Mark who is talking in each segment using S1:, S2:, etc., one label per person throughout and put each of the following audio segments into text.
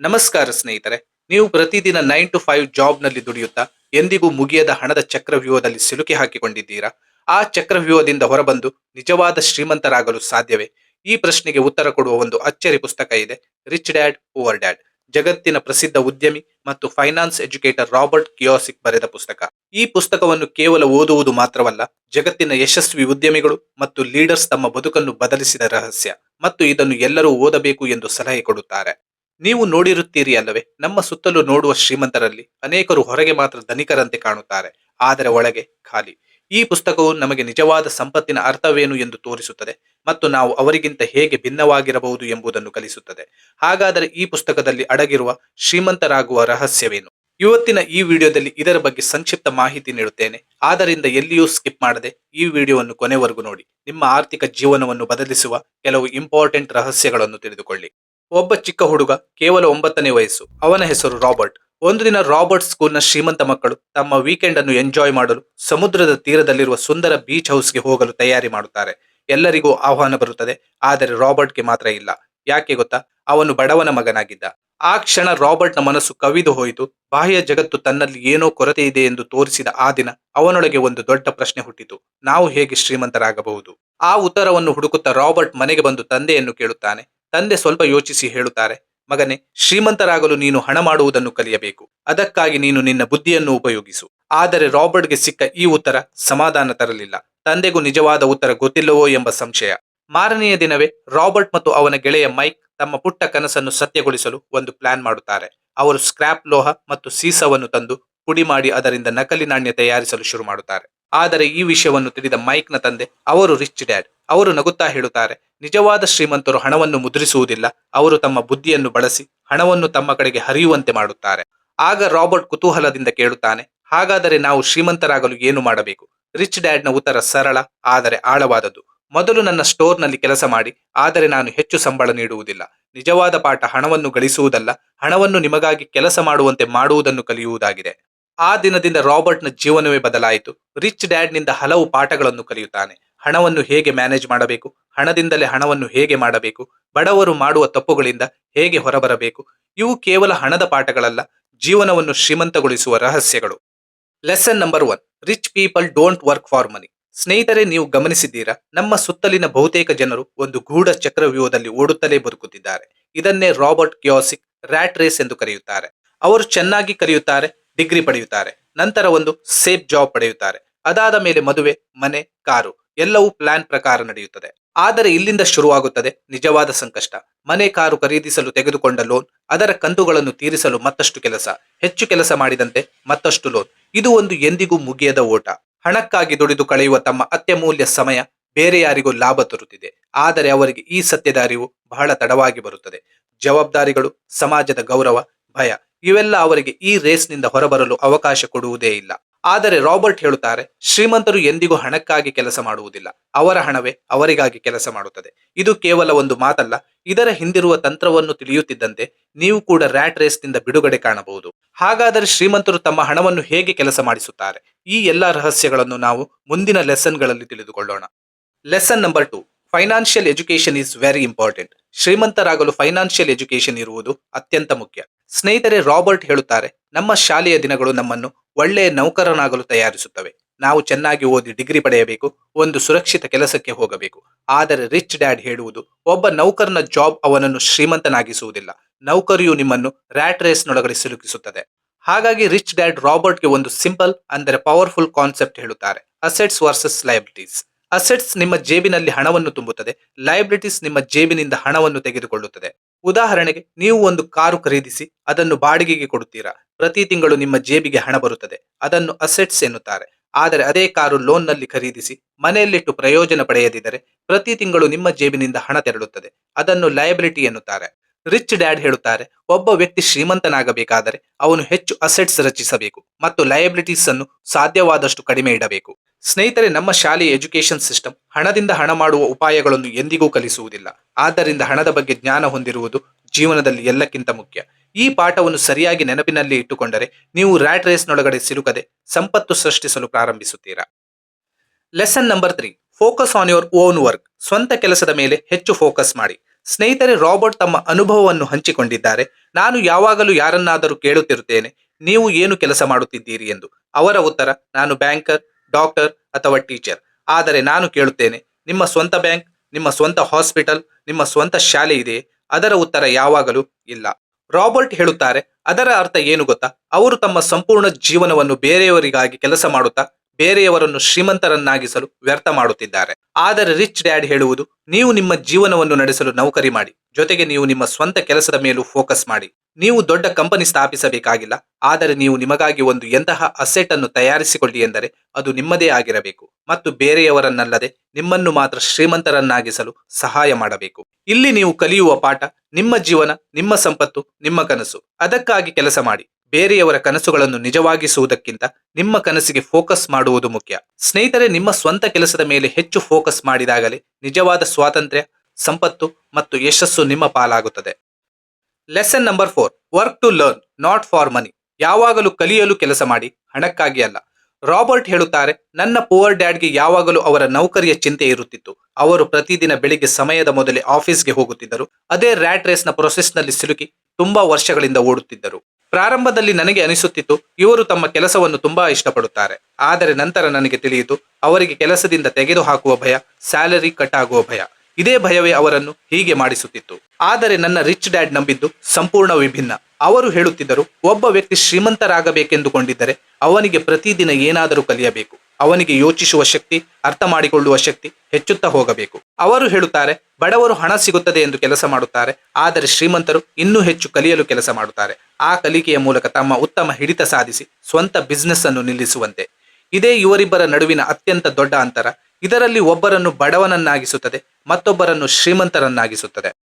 S1: ನಮಸ್ಕಾರ ಸ್ನೇಹಿತರೆ, ನೀವು ಪ್ರತಿದಿನ ನೈನ್ ಟು ಫೈವ್ ಜಾಬ್ನಲ್ಲಿ ದುಡಿಯುತ್ತಾ, ಎಂದಿಗೂ ಮುಗಿಯದ ಹಣದ ಚಕ್ರವ್ಯೂಹದಲ್ಲಿ ಸಿಲುಕಿ ಹಾಕಿಕೊಂಡಿದ್ದೀರಾ? ಆ ಚಕ್ರವ್ಯೂಹದಿಂದ ಹೊರಬಂದು ನಿಜವಾದ ಶ್ರೀಮಂತರಾಗಲು ಸಾಧ್ಯವೇ? ಈ ಪ್ರಶ್ನೆಗೆ ಉತ್ತರ ಕೊಡುವ ಒಂದು ಅಚ್ಚರಿ ಪುಸ್ತಕ ಇದೆ ರಿಚ್ ಡ್ಯಾಡ್ ಪುವರ್ ಡ್ಯಾಡ್ ಜಗತ್ತಿನ ಪ್ರಸಿದ್ಧ ಉದ್ಯಮಿ ಮತ್ತು ಫೈನಾನ್ಸ್ ಎಜುಕೇಟರ್ ರಾಬರ್ಟ್ ಕಿಯೋಸಿಕ್ ಬರೆದ ಪುಸ್ತಕ. ಈ ಪುಸ್ತಕವನ್ನು ಕೇವಲ ಓದುವುದು ಮಾತ್ರವಲ್ಲ, ಜಗತ್ತಿನ ಯಶಸ್ವಿ ಉದ್ಯಮಿಗಳು ಮತ್ತು ಲೀಡರ್ಸ್ ತಮ್ಮ ಬದುಕನ್ನು ಬದಲಿಸಿದ ರಹಸ್ಯ. ಮತ್ತು ಇದನ್ನು ಎಲ್ಲರೂ ಓದಬೇಕು ಎಂದು ಸಲಹೆ ಕೊಡುತ್ತಾರೆ. ನೀವು ನೋಡಿರುತ್ತೀರಿ ಅಲ್ಲವೇ, ನಮ್ಮ ಸುತ್ತಲೂ ನೋಡುವ ಶ್ರೀಮಂತರಲ್ಲಿ ಅನೇಕರು ಹೊರಗೆ ಮಾತ್ರ ಧನಿಕರಂತೆ ಕಾಣುತ್ತಾರೆ, ಆದರೆ ಒಳಗೆ ಖಾಲಿ. ಈ ಪುಸ್ತಕವು ನಮಗೆ ನಿಜವಾದ ಸಂಪತ್ತಿನ ಅರ್ಥವೇನು ಎಂದು ತೋರಿಸುತ್ತದೆ ಮತ್ತು ನಾವು ಅವರಿಗಿಂತ ಹೇಗೆ ಭಿನ್ನವಾಗಿರಬಹುದು ಎಂಬುದನ್ನು ಕಲಿಸುತ್ತದೆ. ಹಾಗಾದರೆ ಈ ಪುಸ್ತಕದಲ್ಲಿ ಅಡಗಿರುವ ಶ್ರೀಮಂತರಾಗುವ ರಹಸ್ಯವೇನು? ಇವತ್ತಿನ ಈ ವಿಡಿಯೋದಲ್ಲಿ ಇದರ ಬಗ್ಗೆ ಸಂಕ್ಷಿಪ್ತ ಮಾಹಿತಿ ನೀಡುತ್ತೇನೆ. ಆದ್ದರಿಂದ ಎಲ್ಲಿಯೂ ಸ್ಕಿಪ್ ಮಾಡದೆ ಈ ವಿಡಿಯೋವನ್ನು ಕೊನೆವರೆಗೂ ನೋಡಿ. ನಿಮ್ಮ ಆರ್ಥಿಕ ಜೀವನವನ್ನು ಬದಲಿಸುವ ಕೆಲವು ಇಂಪಾರ್ಟೆಂಟ್ ರಹಸ್ಯಗಳನ್ನು ತಿಳಿದುಕೊಳ್ಳಿ. ಒಬ್ಬ ಚಿಕ್ಕ ಹುಡುಗ, ಕೇವಲ ಒಂಬತ್ತನೇ ವಯಸ್ಸು. ಅವನ ಹೆಸರು ರಾಬರ್ಟ್. ಒಂದು ದಿನ ರಾಬರ್ಟ್ ಸ್ಕೂಲ್ನ ಶ್ರೀಮಂತ ಮಕ್ಕಳು ತಮ್ಮ ವೀಕೆಂಡ್ ಅನ್ನು ಎಂಜಾಯ್ ಮಾಡಲು ಸಮುದ್ರದ ತೀರದಲ್ಲಿರುವ ಸುಂದರ ಬೀಚ್ ಹೌಸ್ಗೆ ಹೋಗಲು ತಯಾರಿ ಮಾಡುತ್ತಾರೆ. ಎಲ್ಲರಿಗೂ ಆಹ್ವಾನ ಬರುತ್ತದೆ, ಆದರೆ ರಾಬರ್ಟ್ಗೆ ಮಾತ್ರ ಇಲ್ಲ. ಯಾಕೆ ಗೊತ್ತಾ? ಅವನು ಬಡವನ ಮಗನಾಗಿದ್ದ. ಆ ಕ್ಷಣ ರಾಬರ್ಟ್ನ ಮನಸ್ಸು ಕವಿದು ಹೋಯಿತು. ಬಾಹ್ಯ ಜಗತ್ತು ತನ್ನಲ್ಲಿ ಏನೋ ಕೊರತೆ ಇದೆ ಎಂದು ತೋರಿಸಿದ ಆ ದಿನ ಅವನೊಳಗೆ ಒಂದು ದೊಡ್ಡ ಪ್ರಶ್ನೆ ಹುಟ್ಟಿತು. ನಾವು ಹೇಗೆ ಶ್ರೀಮಂತರಾಗಬಹುದು? ಆ ಉತ್ತರವನ್ನು ಹುಡುಕುತ್ತಾ ರಾಬರ್ಟ್ ಮನೆಗೆ ಬಂದು ತಂದೆಯನ್ನು ಕೇಳುತ್ತಾನೆ. ತಂದೆ ಸ್ವಲ್ಪ ಯೋಚಿಸಿ ಹೇಳುತ್ತಾರೆ, ಮಗನೇ, ಶ್ರೀಮಂತರಾಗಲು ನೀನು ಹಣ ಮಾಡುವುದನ್ನು ಕಲಿಯಬೇಕು. ಅದಕ್ಕಾಗಿ ನೀನು ನಿನ್ನ ಬುದ್ಧಿಯನ್ನು ಉಪಯೋಗಿಸು. ಆದರೆ ರಾಬರ್ಟ್ಗೆ ಸಿಕ್ಕ ಈ ಉತ್ತರ ಸಮಾಧಾನ ತರಲಿಲ್ಲ. ತಂದೆಗೂ ನಿಜವಾದ ಉತ್ತರ ಗೊತ್ತಿಲ್ಲವೋ ಎಂಬ ಸಂಶಯ. ಮಾರನೆಯ ದಿನವೇ ರಾಬರ್ಟ್ ಮತ್ತು ಅವನ ಗೆಳೆಯ ಮೈಕ್ ತಮ್ಮ ಪುಟ್ಟ ಕನಸನ್ನು ಸತ್ಯಗೊಳಿಸಲು ಒಂದು ಪ್ಲಾನ್ ಮಾಡುತ್ತಾರೆ. ಅವರು ಸ್ಕ್ರಾಪ್ ಲೋಹ ಮತ್ತು ಸೀಸವನ್ನು ತಂದು ಪುಡಿ ಮಾಡಿ ಅದರಿಂದ ನಕಲಿ ನಾಣ್ಯ ತಯಾರಿಸಲು ಶುರು ಮಾಡುತ್ತಾರೆ. ಆದರೆ ಈ ವಿಷಯವನ್ನು ತಿಳಿದ ಮೈಕ್ನ ತಂದೆ, ಅವರು ರಿಚ್ ಡ್ಯಾಡ್, ಅವರು ನಗುತ್ತಾ ಹೇಳುತ್ತಾರೆ, ನಿಜವಾದ ಶ್ರೀಮಂತರು ಹಣವನ್ನು ಮುದ್ರಿಸುವುದಿಲ್ಲ, ಅವರು ತಮ್ಮ ಬುದ್ಧಿಯನ್ನು ಬಳಸಿ ಹಣವನ್ನು ತಮ್ಮ ಕಡೆಗೆ ಹರಿಯುವಂತೆ ಮಾಡುತ್ತಾರೆ. ಆಗ ರಾಬರ್ಟ್ ಕುತೂಹಲದಿಂದ ಕೇಳುತ್ತಾನೆ, ಹಾಗಾದರೆ ನಾವು ಶ್ರೀಮಂತರಾಗಲು ಏನು ಮಾಡಬೇಕು? ರಿಚ್ ಡ್ಯಾಡ್ನ ಉತ್ತರ ಸರಳ, ಆದರೆ ಆಳವಾದದ್ದು. ಮೊದಲು ನನ್ನ ಸ್ಟೋರ್ನಲ್ಲಿ ಕೆಲಸ ಮಾಡಿ, ಆದರೆ ನಾನು ಹೆಚ್ಚು ಸಂಬಳ ನೀಡುವುದಿಲ್ಲ. ನಿಜವಾದ ಪಾಠ ಹಣವನ್ನು ಗಳಿಸುವುದಲ್ಲ, ಹಣವನ್ನು ನಿಮಗಾಗಿ ಕೆಲಸ ಮಾಡುವಂತೆ ಮಾಡುವುದನ್ನು ಕಲಿಯುವುದಾಗಿದೆ. ಆ ದಿನದಿಂದ ರಾಬರ್ಟ್ನ ಜೀವನವೇ ಬದಲಾಯಿತು. ರಿಚ್ ಡ್ಯಾಡ್ನಿಂದ ಹಲವು ಪಾಠಗಳನ್ನು ಕಲಿಯುತ್ತಾನೆ. ಹಣವನ್ನು ಹೇಗೆ ಮ್ಯಾನೇಜ್ ಮಾಡಬೇಕು? ಹಣದಿಂದಲೇ ಹಣವನ್ನು ಹೇಗೆ ಮಾಡಬೇಕು? ಬಡವರು ಮಾಡುವ ತಪ್ಪುಗಳಿಂದ ಹೇಗೆ ಹೊರಬರಬೇಕು? ಇವು ಕೇವಲ ಹಣದ ಪಾಠಗಳಲ್ಲ, ಜೀವನವನ್ನು ಶ್ರೀಮಂತಗೊಳಿಸುವ ರಹಸ್ಯಗಳು. Lesson number one, rich people don't work for money. ಸ್ನೇಹಿತರೆ, ನೀವು ಗಮನಿಸಿದ್ದೀರಾ? ನಮ್ಮ ಸುತ್ತಲಿನ ಬಹುತೇಕ ಜನರು ಒಂದು ಗೂಢ ಚಕ್ರವ್ಯೂಹದಲ್ಲಿ ಓಡುತ್ತಲೇ ಬದುಕುತ್ತಿದ್ದಾರೆ. ಇದನ್ನೇ ರಾಬರ್ಟ್ ಕ್ಯೋಸಿಕ್ ರ್ಯಾಟ್ ರೇಸ್ ಎಂದು ಕರೆಯುತ್ತಾರೆ. ಅವರು ಚೆನ್ನಾಗಿ ಕಲಿಯುತ್ತಾರೆ ಡಿಗ್ರಿ ಪಡೆಯುತ್ತಾರೆ. ನಂತರ ಒಂದು ಸೇಫ್ ಜಾಬ್ ಪಡೆಯುತ್ತಾರೆ. ಅದಾದ ಮೇಲೆ ಮದುವೆ, ಮನೆ, ಕಾರು ಎಲ್ಲವೂ ಪ್ಲಾನ್ ಪ್ರಕಾರ ನಡೆಯುತ್ತದೆ. ಆದರೆ ಇಲ್ಲಿಂದ ಶುರುವಾಗುತ್ತದೆ ನಿಜವಾದ ಸಂಕಷ್ಟ. ಮನೆ, ಕಾರು ಖರೀದಿಸಲು ತೆಗೆದುಕೊಂಡ ಲೋನ್, ಅದರ ಕಂತುಗಳನ್ನು ತೀರಿಸಲು ಮತ್ತಷ್ಟು ಕೆಲಸ, ಹೆಚ್ಚು ಕೆಲಸ ಮಾಡಿದಂತೆ ಮತ್ತಷ್ಟು ಲೋನ್. ಇದು ಒಂದು ಎಂದಿಗೂ ಮುಗಿಯದ ಓಟ. ಹಣಕ್ಕಾಗಿ ದುಡಿದು ಕಳೆಯುವ ತಮ್ಮ ಅತ್ಯಮೂಲ್ಯ ಸಮಯ ಬೇರೆ ಯಾರಿಗೂ ಲಾಭ ತರುತ್ತಿದೆ. ಆದರೆ ಅವರಿಗೆ ಈ ಸತ್ಯದ ಅರಿವು ಬಹಳ ತಡವಾಗಿ ಬರುತ್ತದೆ. ಜವಾಬ್ದಾರಿಗಳು, ಸಮಾಜದ ಗೌರವ, ಭಯ ಇವೆಲ್ಲ ಅವರಿಗೆ ಈ ರೇಸ್ನಿಂದ ಹೊರಬರಲು ಅವಕಾಶ ಕೊಡುವುದೇ ಇಲ್ಲ. ಆದರೆ ರಾಬರ್ಟ್ ಹೇಳುತ್ತಾರೆ, ಶ್ರೀಮಂತರು ಎಂದಿಗೂ ಹಣಕ್ಕಾಗಿ ಕೆಲಸ ಮಾಡುವುದಿಲ್ಲ. ಅವರ ಹಣವೇ ಅವರಿಗಾಗಿ ಕೆಲಸ ಮಾಡುತ್ತದೆ. ಇದು ಕೇವಲ ಒಂದು ಮಾತಲ್ಲ, ಇದರ ಹಿಂದಿರುವ ತಂತ್ರವನ್ನು ತಿಳಿಯುತ್ತಿದ್ದಂತೆ ನೀವು ಕೂಡ ರ್ಯಾಟ್ ರೇಸ್ನಿಂದ ಬಿಡುಗಡೆ ಕಾಣಬಹುದು. ಹಾಗಾದರೆ ಶ್ರೀಮಂತರು ತಮ್ಮ ಹಣವನ್ನು ಹೇಗೆ ಕೆಲಸ ಮಾಡಿಸುತ್ತಾರೆ? ಈ ಎಲ್ಲ ರಹಸ್ಯಗಳನ್ನು ನಾವು ಮುಂದಿನ ಲೆಸನ್ಗಳಲ್ಲಿ ತಿಳಿದುಕೊಳ್ಳೋಣ. Lesson number two, financial education is very important. ಶ್ರೀಮಂತರಾಗಲು financial education ಇರುವುದು ಅತ್ಯಂತ ಮುಖ್ಯ. ಸ್ನೇಹಿತರೆ, ರಾಬರ್ಟ್ ಹೇಳುತ್ತಾರೆ, ನಮ್ಮ ಶಾಲೆಯ ದಿನಗಳು ನಮ್ಮನ್ನು ಒಳ್ಳೆಯ ನೌಕರನಾಗಲು ತಯಾರಿಸುತ್ತವೆ. ನಾವು ಚೆನ್ನಾಗಿ ಓದಿ ಡಿಗ್ರಿ ಪಡೆಯಬೇಕು, ಒಂದು ಸುರಕ್ಷಿತ ಕೆಲಸಕ್ಕೆ ಹೋಗಬೇಕು. ಆದರೆ ರಿಚ್ ಡ್ಯಾಡ್ ಹೇಳುವುದು, ಒಬ್ಬ ನೌಕರನ ಜಾಬ್ ಅವನನ್ನು ಶ್ರೀಮಂತನಾಗಿಸುವುದಿಲ್ಲ. ನೌಕರಿಯು ನಿಮ್ಮನ್ನು ರ್ಯಾಟ್ ರೇಸ್ನೊಳಗಡೆ ಸಿಲುಕಿಸುತ್ತದೆ. ಹಾಗಾಗಿ ರಿಚ್ ಡ್ಯಾಡ್ ರಾಬರ್ಟ್ಗೆ ಒಂದು ಸಿಂಪಲ್ ಅಂದರೆ ಪವರ್ಫುಲ್ ಕಾನ್ಸೆಪ್ಟ್ ಹೇಳುತ್ತಾರೆ. ಅಸೆಟ್ಸ್ ವರ್ಸಸ್ ಲಯಬಿಲಿಟೀಸ್ ಅಸೆಟ್ಸ್ ನಿಮ್ಮ ಜೇಬಿನಲ್ಲಿ ಹಣವನ್ನು ತುಂಬುತ್ತದೆ ಲಯಬಿಲಿಟೀಸ್ ನಿಮ್ಮ ಜೇಬಿನಿಂದ ಹಣವನ್ನು ತೆಗೆದುಕೊಳ್ಳುತ್ತದೆ. ಉದಾಹರಣೆಗೆ ನೀವು ಒಂದು ಕಾರು ಖರೀದಿಸಿ ಅದನ್ನು ಬಾಡಿಗೆಗೆ ಕೊಡುತ್ತೀರಾ? ಪ್ರತಿ ತಿಂಗಳು ನಿಮ್ಮ ಜೇಬಿಗೆ ಹಣ ಬರುತ್ತದೆ. ಅದನ್ನು ಅಸೆಟ್ಸ್ ಎನ್ನುತ್ತಾರೆ. ಆದರೆ ಅದೇ ಕಾರು ಲೋನ್ನಲ್ಲಿ ಖರೀದಿಸಿ ಮನೆಯಲ್ಲಿಟ್ಟು ಪ್ರಯೋಜನ ಪಡೆಯದಿದ್ದರೆ ಪ್ರತಿ ತಿಂಗಳು ನಿಮ್ಮ ಜೇಬಿನಿಂದ ಹಣ ತೆರಳುತ್ತದೆ. ಅದನ್ನು ಲಯಬಿಲಿಟಿ ಎನ್ನುತ್ತಾರೆ. ರಿಚ್ ಡ್ಯಾಡ್ ಹೇಳುತ್ತಾರೆ, ಒಬ್ಬ ವ್ಯಕ್ತಿ ಶ್ರೀಮಂತನಾಗಬೇಕಾದರೆ ಅವನು ಹೆಚ್ಚು ಅಸೆಟ್ಸ್ ರಚಿಸಬೇಕು ಮತ್ತು ಲಯಬಿಲಿಟೀಸ್ ಅನ್ನು ಸಾಧ್ಯವಾದಷ್ಟು ಕಡಿಮೆ ಇಡಬೇಕು. ಸ್ನೇಹಿತರೆ, ನಮ್ಮ ಶಾಲೆಯ ಎಜುಕೇಶನ್ ಸಿಸ್ಟಮ್ ಹಣದಿಂದ ಹಣ ಮಾಡುವ ಉಪಾಯಗಳನ್ನು ಎಂದಿಗೂ ಕಲಿಸುವುದಿಲ್ಲ. ಆದ್ದರಿಂದ ಹಣದ ಬಗ್ಗೆ ಜ್ಞಾನ ಹೊಂದಿರುವುದು ಜೀವನದಲ್ಲಿ ಎಲ್ಲಕ್ಕಿಂತ ಮುಖ್ಯ. ಈ ಪಾಠವನ್ನು ಸರಿಯಾಗಿ ನೆನಪಿನಲ್ಲಿ ಇಟ್ಟುಕೊಂಡರೆ ನೀವು ರ್ಯಾಟ್ ರೇಸ್ನೊಳಗಡೆ ಸಿಲುಕದೆ ಸಂಪತ್ತು ಸೃಷ್ಟಿಸಲು ಪ್ರಾರಂಭಿಸುತ್ತೀರಾ? Lesson number three, focus on your own work. ಸ್ವಂತ ಕೆಲಸದ ಮೇಲೆ ಹೆಚ್ಚು ಫೋಕಸ್ ಮಾಡಿ. ಸ್ನೇಹಿತರೆ, ರಾಬರ್ಟ್ ತಮ್ಮ ಅನುಭವವನ್ನು ಹಂಚಿಕೊಂಡಿದ್ದಾರೆ. ನಾನು ಯಾವಾಗಲೂ ಯಾರನ್ನಾದರೂ ಕೇಳುತ್ತಿರುತ್ತೇನೆ. ನೀವು ಏನು ಕೆಲಸ ಮಾಡುತ್ತಿದ್ದೀರಿ ಎಂದು. ಅವರ ಉತ್ತರ, ನಾನು ಬ್ಯಾಂಕರ್, ಡಾಕ್ಟರ್ ಅಥವಾ ಟೀಚರ್. ಆದರೆ ನಾನು ಕೇಳುತ್ತೇನೆ, ನಿಮ್ಮ ಸ್ವಂತ ಬ್ಯಾಂಕ್, ನಿಮ್ಮ ಸ್ವಂತ ಹಾಸ್ಪಿಟಲ್, ನಿಮ್ಮ ಸ್ವಂತ ಶಾಲೆ ಇದೆಯೇ ಅದರ ಉತ್ತರ ಯಾವಾಗಲೂ ಇಲ್ಲ. ರಾಬರ್ಟ್ ಹೇಳುತ್ತಾರೆ, ಅದರ ಅರ್ಥ ಏನು ಗೊತ್ತಾ? ಅವರು ತಮ್ಮ ಸಂಪೂರ್ಣ ಜೀವನವನ್ನು ಬೇರೆಯವರಿಗಾಗಿ ಕೆಲಸ ಮಾಡುತ್ತಾ ಬೇರೆಯವರನ್ನು ಶ್ರೀಮಂತರನ್ನಾಗಿಸಲು ವ್ಯರ್ಥ ಮಾಡುತ್ತಿದ್ದಾರೆ. ಆದರೆ ರಿಚ್ ಡ್ಯಾಡ್ ಹೇಳುವುದು, ನೀವು ನಿಮ್ಮ ಜೀವನವನ್ನು ನಡೆಸಲು ನೌಕರಿ ಮಾಡಿ. ಜೊತೆಗೆ ನೀವು ನಿಮ್ಮ ಸ್ವಂತ ಕೆಲಸದ ಮೇಲೂ ಫೋಕಸ್ ಮಾಡಿ. ನೀವು ದೊಡ್ಡ ಕಂಪನಿ ಸ್ಥಾಪಿಸಬೇಕಾಗಿಲ್ಲ, ಆದರೆ ನೀವು ನಿಮಗಾಗಿ ಒಂದು ಎಂತಹ ಅಸೆಟ್ ಅನ್ನು ತಯಾರಿಸಿಕೊಳ್ಳಿ ಎಂದರೆ ಅದು ನಿಮ್ಮದೇ ಆಗಿರಬೇಕು. ಮತ್ತು ಬೇರೆಯವರನ್ನಲ್ಲದೆ ನಿಮ್ಮನ್ನು ಮಾತ್ರ ಶ್ರೀಮಂತರನ್ನಾಗಿಸಲು ಸಹಾಯ ಮಾಡಬೇಕು. ಇಲ್ಲಿ ನೀವು ಕಲಿಯುವ ಪಾಠ, ನಿಮ್ಮ ಜೀವನ, ನಿಮ್ಮ ಸಂಪತ್ತು, ನಿಮ್ಮ ಕನಸು. ಅದಕ್ಕಾಗಿ ಕೆಲಸ ಮಾಡಿ. ಬೇರೆಯವರ ಕನಸುಗಳನ್ನು ನಿಜವಾಗಿಸುವುದಕ್ಕಿಂತ ನಿಮ್ಮ ಕನಸಿಗೆ ಫೋಕಸ್ ಮಾಡುವುದು ಮುಖ್ಯ. ಸ್ನೇಹಿತರೆ, ನಿಮ್ಮ ಸ್ವಂತ ಕೆಲಸದ ಮೇಲೆ ಹೆಚ್ಚು ಫೋಕಸ್ ಮಾಡಿದಾಗಲೇ ನಿಜವಾದ ಸ್ವಾತಂತ್ರ್ಯ, ಸಂಪತ್ತು ಮತ್ತು ಯಶಸ್ಸು ನಿಮ್ಮ ಪಾಲಾಗುತ್ತದೆ. Lesson number four work to learn not for money ಯಾವಾಗಲೂ ಕಲಿಯಲು ಕೆಲಸ ಮಾಡಿ, ಹಣಕ್ಕಾಗಿ ಅಲ್ಲ. ರಾಬರ್ಟ್ ಹೇಳುತ್ತಾರೆ, ನನ್ನ ಪುವರ್ ಡ್ಯಾಡ್ಗೆ ಯಾವಾಗಲೂ ಅವರ ನೌಕರಿಯ ಚಿಂತೆ ಇರುತ್ತಿತ್ತು. ಅವರು ಪ್ರತಿದಿನ ಬೆಳಿಗ್ಗೆ ಸಮಯದ ಮೊದಲೇ ಆಫೀಸ್ಗೆ ಹೋಗುತ್ತಿದ್ದರು. ಅದೇ ರ್ಯಾಟ್ ರೇಸ್ನ ಪ್ರೊಸೆಸ್ನಲ್ಲಿ ಸಿಲುಕಿ ತುಂಬಾ ವರ್ಷಗಳಿಂದ ಓಡುತ್ತಿದ್ದರು. ಪ್ರಾರಂಭದಲ್ಲಿ ನನಗೆ ಅನಿಸುತ್ತಿತ್ತು, ಇವರು ತಮ್ಮ ಕೆಲಸವನ್ನು ತುಂಬಾ ಇಷ್ಟಪಡುತ್ತಾರೆ. ಆದರೆ ನಂತರ ನನಗೆ ತಿಳಿಯಿತು, ಅವರಿಗೆ ಕೆಲಸದಿಂದ ತೆಗೆದುಹಾಕುವ ಭಯ, ಸ್ಯಾಲರಿ ಕಟ್ ಆಗುವ ಭಯ. ಇದೇ ಭಯವೇ ಅವರನ್ನು ಹೀಗೆ ಮಾಡಿಸುತ್ತಿತ್ತು. ಆದರೆ ನನ್ನ ರಿಚ್ ಡ್ಯಾಡ್ ನಂಬಿದ್ದು ಸಂಪೂರ್ಣ ವಿಭಿನ್ನ. ಅವರು ಹೇಳುತ್ತಿದ್ದರು, ಒಬ್ಬ ವ್ಯಕ್ತಿ ಶ್ರೀಮಂತರಾಗಬೇಕೆಂದುಕೊಂಡಿದ್ದರೆ ಅವನಿಗೆ ಪ್ರತಿದಿನ ಏನಾದರೂ ಕಲಿಯಬೇಕು. ಅವನಿಗೆ ಯೋಚಿಸುವ ಶಕ್ತಿ, ಅರ್ಥ ಮಾಡಿಕೊಳ್ಳುವ ಶಕ್ತಿ ಹೆಚ್ಚುತ್ತಾ ಹೋಗಬೇಕು. ಅವರು ಹೇಳುತ್ತಾರೆ, ಬಡವರು ಹಣ ಸಿಗುತ್ತದೆ ಎಂದು ಕೆಲಸ ಮಾಡುತ್ತಾರೆ, ಆದರೆ ಶ್ರೀಮಂತರು ಇನ್ನೂ ಹೆಚ್ಚು ಕಲಿಯಲು ಕೆಲಸ ಮಾಡುತ್ತಾರೆ. ಆ ಕಲಿಕೆಯ ಮೂಲಕ ತಮ್ಮ ಉತ್ತಮ ಹಿಡಿತ ಸಾಧಿಸಿ ಸ್ವಂತ ಬಿಸ್ನೆಸ್ ಅನ್ನು ನಿಲ್ಲಿಸುವಂತೆ. ಇದೇ ಇವರಿಬ್ಬರ ನಡುವಿನ ಅತ್ಯಂತ ದೊಡ್ಡ ಅಂತರ, ಇದರಲ್ಲಿ ಒಬ್ಬರನ್ನು ಬಡವನನ್ನಾಗಿಸುತ್ತದೆ, ಮತ್ತೊಬ್ಬರನ್ನು ಶ್ರೀಮಂತರನ್ನಾಗಿಸುತ್ತದೆ.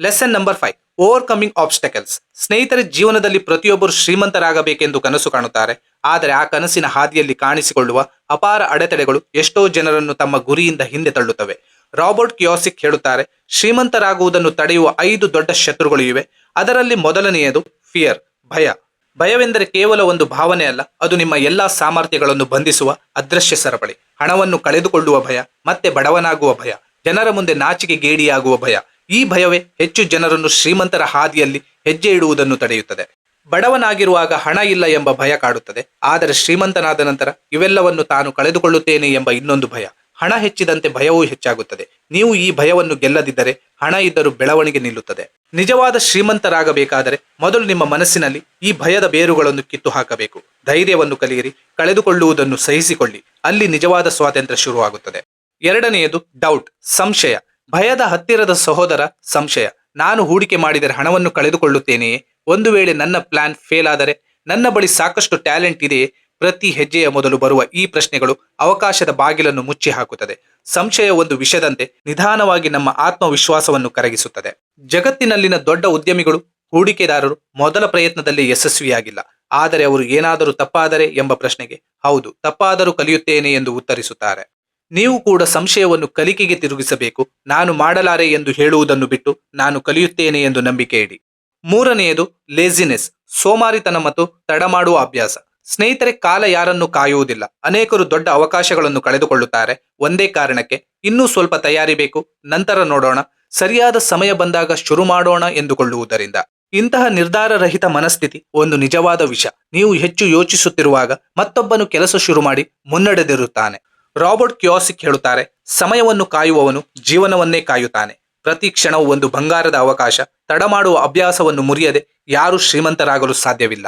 S1: Lesson number five overcoming obstacles ಸ್ನೇಹಿತರ, ಜೀವನದಲ್ಲಿ ಪ್ರತಿಯೊಬ್ಬರು ಶ್ರೀಮಂತರಾಗಬೇಕೆಂದು ಕನಸು ಕಾಣುತ್ತಾರೆ. ಆದರೆ ಆ ಕನಸಿನ ಹಾದಿಯಲ್ಲಿ ಕಾಣಿಸಿಕೊಳ್ಳುವ ಅಪಾರ ಅಡೆತಡೆಗಳು ಎಷ್ಟೋ ಜನರನ್ನು ತಮ್ಮ ಗುರಿಯಿಂದ ಹಿಂದೆ ತಳ್ಳುತ್ತವೆ. ರಾಬರ್ಟ್ ಕಿಯೋಸಿಕ್ ಹೇಳುತ್ತಾರೆ, ಶ್ರೀಮಂತರಾಗುವುದನ್ನು ತಡೆಯುವ ಐದು ದೊಡ್ಡ ಶತ್ರುಗಳು ಇವೆ. ಅದರಲ್ಲಿ ಮೊದಲನೆಯದು ಫಿಯರ್ ಭಯ. ಭಯವೆಂದರೆ ಕೇವಲ ಒಂದು ಭಾವನೆ ಅಲ್ಲ, ಅದು ನಿಮ್ಮ ಎಲ್ಲಾ ಸಾಮರ್ಥ್ಯಗಳನ್ನು ಬಂಧಿಸುವ ಅದೃಶ್ಯ ಸರಪಳಿ. ಹಣವನ್ನು ಕಳೆದುಕೊಳ್ಳುವ ಭಯ, ಮತ್ತೆ ಬಡವನಾಗುವ ಭಯ. ಜನರ ಮುಂದೆ ನಾಚಿಕೆ ಗೇಡಿಯಾಗುವ ಭಯ. ಈ ಭಯವೇ ಹೆಚ್ಚು ಜನರನ್ನು ಶ್ರೀಮಂತರ ಹಾದಿಯಲ್ಲಿ ಹೆಜ್ಜೆ ಇಡುವುದನ್ನು ತಡೆಯುತ್ತದೆ. ಬಡವನಾಗಿರುವಾಗ ಹಣ ಇಲ್ಲ ಎಂಬ ಭಯ ಕಾಡುತ್ತದೆ. ಆದರೆ ಶ್ರೀಮಂತನಾದ ನಂತರ ಇವೆಲ್ಲವನ್ನು ತಾನು ಕಳೆದುಕೊಳ್ಳುತ್ತೇನೆ ಎಂಬ ಇನ್ನೊಂದು ಭಯ. ಹಣ ಹೆಚ್ಚಿದಂತೆ ಭಯವೂ ಹೆಚ್ಚಾಗುತ್ತದೆ. ನೀವು ಈ ಭಯವನ್ನು ಗೆಲ್ಲದಿದ್ದರೆ ಹಣ ಇದ್ದರೂ ಬೆಳವಣಿಗೆ ನಿಲ್ಲುತ್ತದೆ. ನಿಜವಾದ ಶ್ರೀಮಂತರಾಗಬೇಕಾದರೆ ಮೊದಲು ನಿಮ್ಮ ಮನಸ್ಸಿನಲ್ಲಿ ಈ ಭಯದ ಬೇರುಗಳನ್ನು ಕಿತ್ತು ಹಾಕಬೇಕು ಧೈರ್ಯವನ್ನು ಕಲಿಯಿರಿ, ಕಳೆದುಕೊಳ್ಳುವುದನ್ನು ಸಹಿಸಿಕೊಳ್ಳಿ. ಅಲ್ಲಿ ನಿಜವಾದ ಸ್ವಾತಂತ್ರ್ಯ ಶುರುವಾಗುತ್ತದೆ. ಎರಡನೆಯದು ಡೌಟ್ ಸಂಶಯ. ಭಯದ ಹತ್ತಿರದ ಸಹೋದರ, ಸಂಶಯ. ನಾನು ಹೂಡಿಕೆ ಮಾಡಿದರೆ ಹಣವನ್ನು ಕಳೆದುಕೊಳ್ಳುತ್ತೇನೆಯೇ? ಒಂದು ವೇಳೆ ನನ್ನ ಪ್ಲಾನ್ ಫೇಲ್ ಆದರೆ, ನನ್ನ ಬಳಿ ಸಾಕಷ್ಟು ಟ್ಯಾಲೆಂಟ್ ಇದೆಯೇ? ಪ್ರತಿ ಹೆಜ್ಜೆಯ ಮೊದಲು ಬರುವ ಈ ಪ್ರಶ್ನೆಗಳು ಅವಕಾಶದ ಬಾಗಿಲನ್ನು ಮುಚ್ಚಿ ಹಾಕುತ್ತದೆ ಸಂಶಯ ಒಂದು ವಿಷದಂತೆ ನಿಧಾನವಾಗಿ ನಮ್ಮ ಆತ್ಮವಿಶ್ವಾಸವನ್ನು ಕರಗಿಸುತ್ತದೆ. ಜಗತ್ತಿನಲ್ಲಿನ ದೊಡ್ಡ ಉದ್ಯಮಿಗಳು, ಹೂಡಿಕೆದಾರರು ಮೊದಲ ಪ್ರಯತ್ನದಲ್ಲಿ ಯಶಸ್ವಿಯಾಗಿಲ್ಲ. ಆದರೆ ಅವರು ಏನಾದರೂ ತಪ್ಪಾದರೆ ಎಂಬ ಪ್ರಶ್ನೆಗೆ, ಹೌದು, ತಪ್ಪಾದರೂ ಕಲಿಯುತ್ತೇನೆ ಎಂದು ಉತ್ತರಿಸುತ್ತಾರೆ. ನೀವು ಕೂಡ ಸಂಶಯವನ್ನು ಕಲಿಕೆಗೆ ತಿರುಗಿಸಬೇಕು. ನಾನು ಮಾಡಲಾರೆ ಎಂದು ಹೇಳುವುದನ್ನು ಬಿಟ್ಟು ನಾನು ಕಲಿಯುತ್ತೇನೆ ಎಂದು ನಂಬಿಕೆ ಇಡಿ. ಮೂರನೆಯದು ಲೇಸಿನೆಸ್ ಸೋಮಾರಿತನ ಮತ್ತು ತಡ ಮಾಡುವ ಅಭ್ಯಾಸ. ಸ್ನೇಹಿತರೆ, ಕಾಲ ಯಾರನ್ನು ಕಾಯುವುದಿಲ್ಲ. ಅನೇಕರು ದೊಡ್ಡ ಅವಕಾಶಗಳನ್ನು ಕಳೆದುಕೊಳ್ಳುತ್ತಾರೆ. ಒಂದೇ ಕಾರಣಕ್ಕೆ, ಇನ್ನೂ ಸ್ವಲ್ಪ ತಯಾರಿ ಬೇಕು ನಂತರ ನೋಡೋಣ, ಸರಿಯಾದ ಸಮಯ ಬಂದಾಗ ಶುರು ಮಾಡೋಣ ಎಂದುಕೊಳ್ಳುವುದರಿಂದ. ಇಂತಹ ನಿರ್ಧಾರರಹಿತ ಮನಸ್ಥಿತಿ ಒಂದು ನಿಜವಾದ ವಿಷ. ನೀವು ಹೆಚ್ಚು ಯೋಚಿಸುತ್ತಿರುವಾಗ ಮತ್ತೊಬ್ಬನು ಕೆಲಸ ಶುರು ಮಾಡಿ ಮುನ್ನಡೆದಿರುತ್ತಾನೆ. ರಾಬರ್ಟ್ ಕ್ಯೋಸಿಕ್ ಹೇಳುತ್ತಾರೆ, ಸಮಯವನ್ನು ಕಾಯುವವನು ಜೀವನವನ್ನೇ ಕಾಯುತ್ತಾನೆ. ಪ್ರತಿ ಕ್ಷಣವು ಒಂದು ಬಂಗಾರದ ಅವಕಾಶ, ತಡ ಮಾಡುವ ಅಭ್ಯಾಸವನ್ನು ಮುರಿಯದೆ ಯಾರು ಶ್ರೀಮಂತರಾಗಲು ಸಾಧ್ಯವಿಲ್ಲ.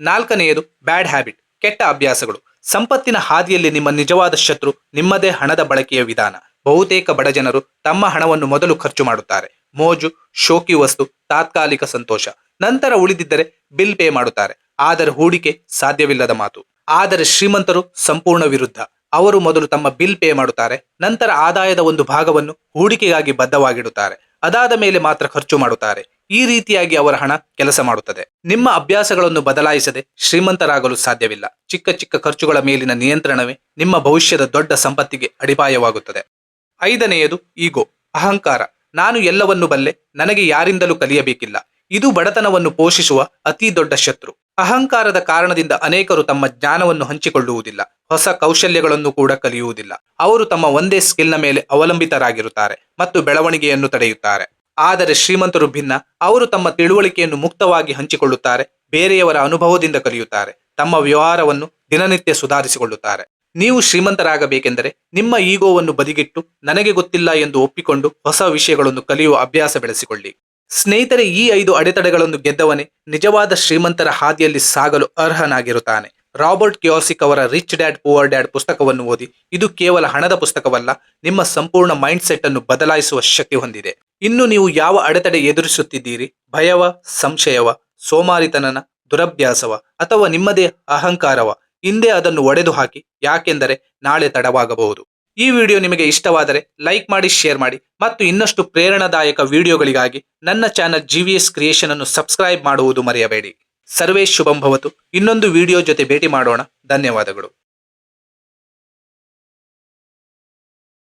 S1: ನಾಲ್ಕನೆಯದು, ಬ್ಯಾಡ್ ಹ್ಯಾಬಿಟ್, ಕೆಟ್ಟ ಅಭ್ಯಾಸಗಳು. ಸಂಪತ್ತಿನ ಹಾದಿಯಲ್ಲಿ ನಿಮ್ಮ ನಿಜವಾದ ಶತ್ರು ನಿಮ್ಮದೇ ಹಣದ ಬಳಕೆಯ ವಿಧಾನ. ಬಹುತೇಕ ಬಡ ಜನರು ತಮ್ಮ ಹಣವನ್ನು ಮೊದಲು ಖರ್ಚು ಮಾಡುತ್ತಾರೆ. ಮೋಜು, ಶೋಕಿ ವಸ್ತು, ತಾತ್ಕಾಲಿಕ ಸಂತೋಷ. ನಂತರ ಉಳಿದಿದ್ದರೆ ಬಿಲ್ ಪೇ ಮಾಡುತ್ತಾರೆ. ಆದರೆ ಹೂಡಿಕೆ ಸಾಧ್ಯವಿಲ್ಲದ ಮಾತು. ಆದರೆ ಶ್ರೀಮಂತರು ಸಂಪೂರ್ಣ ವಿರುದ್ಧ. ಅವರು ಮೊದಲು ತಮ್ಮ ಬಿಲ್ ಪೇ ಮಾಡುತ್ತಾರೆ, ನಂತರ ಆದಾಯದ ಒಂದು ಭಾಗವನ್ನು ಹೂಡಿಕೆಗಾಗಿ ಬದ್ಧವಾಗಿಡುತ್ತಾರೆ. ಅದಾದ ಮೇಲೆ ಮಾತ್ರ ಖರ್ಚು ಮಾಡುತ್ತಾರೆ. ಈ ರೀತಿಯಾಗಿ ಅವರ ಹಣ ಕೆಲಸ ಮಾಡುತ್ತದೆ. ನಿಮ್ಮ ಅಭ್ಯಾಸಗಳನ್ನು ಬದಲಾಯಿಸದೆ ಶ್ರೀಮಂತರಾಗಲು ಸಾಧ್ಯವಿಲ್ಲ. ಚಿಕ್ಕ ಚಿಕ್ಕ ಖರ್ಚುಗಳ ಮೇಲಿನ ನಿಯಂತ್ರಣವೇ ನಿಮ್ಮ ಭವಿಷ್ಯದ ದೊಡ್ಡ ಸಂಪತ್ತಿಗೆ ಅಡಿಪಾಯವಾಗುತ್ತದೆ. ಐದನೆಯದು ಈಗೋ, ಅಹಂಕಾರ. ನಾನು ಎಲ್ಲವನ್ನು ಬಲ್ಲೆ, ನನಗೆ ಯಾರಿಂದಲೂ ಕಲಿಯಬೇಕಿಲ್ಲ. ಇದು ಬಡತನವನ್ನು ಪೋಷಿಸುವ ಅತಿ ದೊಡ್ಡ ಶತ್ರು. ಅಹಂಕಾರದ ಕಾರಣದಿಂದ ಅನೇಕರು ತಮ್ಮ ಜ್ಞಾನವನ್ನು ಹಂಚಿಕೊಳ್ಳುವುದಿಲ್ಲ. ಹೊಸ ಕೌಶಲ್ಯಗಳನ್ನು ಕೂಡ ಕಲಿಯುವುದಿಲ್ಲ. ಅವರು ತಮ್ಮ ಒಂದೇ ಸ್ಕಿಲ್ನ ಮೇಲೆ ಅವಲಂಬಿತರಾಗಿರುತ್ತಾರೆ ಮತ್ತು ಬೆಳವಣಿಗೆಯನ್ನು ತಡೆಯುತ್ತಾರೆ. ಆದರೆ ಶ್ರೀಮಂತರು ಭಿನ್ನ. ಅವರು ತಮ್ಮ ತಿಳುವಳಿಕೆಯನ್ನು ಮುಕ್ತವಾಗಿ ಹಂಚಿಕೊಳ್ಳುತ್ತಾರೆ, ಬೇರೆಯವರ ಅನುಭವದಿಂದ ಕಲಿಯುತ್ತಾರೆ, ತಮ್ಮ ವ್ಯವಹಾರವನ್ನು ದಿನನಿತ್ಯ ಸುಧಾರಿಸಿಕೊಳ್ಳುತ್ತಾರೆ. ನೀವು ಶ್ರೀಮಂತರಾಗಬೇಕೆಂದರೆ ನಿಮ್ಮ ಈಗೋವನ್ನು ಬದಿಗಿಟ್ಟು, ನನಗೆ ಗೊತ್ತಿಲ್ಲ ಎಂದು ಒಪ್ಪಿಕೊಂಡು ಹೊಸ ವಿಷಯಗಳನ್ನು ಕಲಿಯುವ ಅಭ್ಯಾಸ ಬೆಳೆಸಿಕೊಳ್ಳಿ. ಸ್ನೇಹಿತರೆ, ಈ ಐದು ಅಡೆತಡೆಗಳನ್ನು ಗೆದ್ದವನೇ ನಿಜವಾದ ಶ್ರೀಮಂತರ ಹಾದಿಯಲ್ಲಿ ಸಾಗಲು ಅರ್ಹನಾಗಿರುತ್ತಾನೆ. ರಾಬರ್ಟ್ ಕ್ಯೋಸಿಕ್ ಅವರ ರಿಚ್ ಡ್ಯಾಡ್, ಪುವರ್ ಡ್ಯಾಡ್ ಪುಸ್ತಕವನ್ನು ಓದಿ, ಇದು ಕೇವಲ ಹಣದ ಪುಸ್ತಕವಲ್ಲ, ನಿಮ್ಮ ಸಂಪೂರ್ಣ ಮೈಂಡ್ ಸೆಟ್ ಅನ್ನು ಬದಲಾಯಿಸುವ ಶಕ್ತಿ ಹೊಂದಿದೆ. ಇನ್ನು ನೀವು ಯಾವ ಅಡೆತಡೆ ಎದುರಿಸುತ್ತಿದ್ದೀರಿ? ಭಯವ, ಸಂಶಯವ, ಸೋಮಾರಿತನನ, ದುರಭ್ಯಾಸವ, ಅಥವಾ ನಿಮ್ಮದೇ ಅಹಂಕಾರವ? ಹಿಂದೆ ಅದನ್ನು ಒಡೆದು ಹಾಕಿ ಯಾಕೆಂದರೆ ನಾಳೆ ತಡವಾಗಬಹುದು. ಈ ವಿಡಿಯೋ ನಿಮಗೆ ಇಷ್ಟವಾದರೆ ಲೈಕ್ ಮಾಡಿ, ಶೇರ್ ಮಾಡಿ ಮತ್ತು ಇನ್ನಷ್ಟು ಪ್ರೇರಣಾದಾಯಕ ವಿಡಿಯೋಗಳಿಗಾಗಿ ನನ್ನ channel G V S creation ಅನ್ನು ಸಬ್ಸ್ಕ್ರೈಬ್ ಮಾಡುವುದು ಮರೆಯಬೇಡಿ. ಸರ್ವೇ ಶುಭಂ ಭವತು. ಇನ್ನೊಂದು ವಿಡಿಯೋ ಜೊತೆ ಭೇಟಿ ಮಾಡೋಣ. ಧನ್ಯವಾದಗಳು.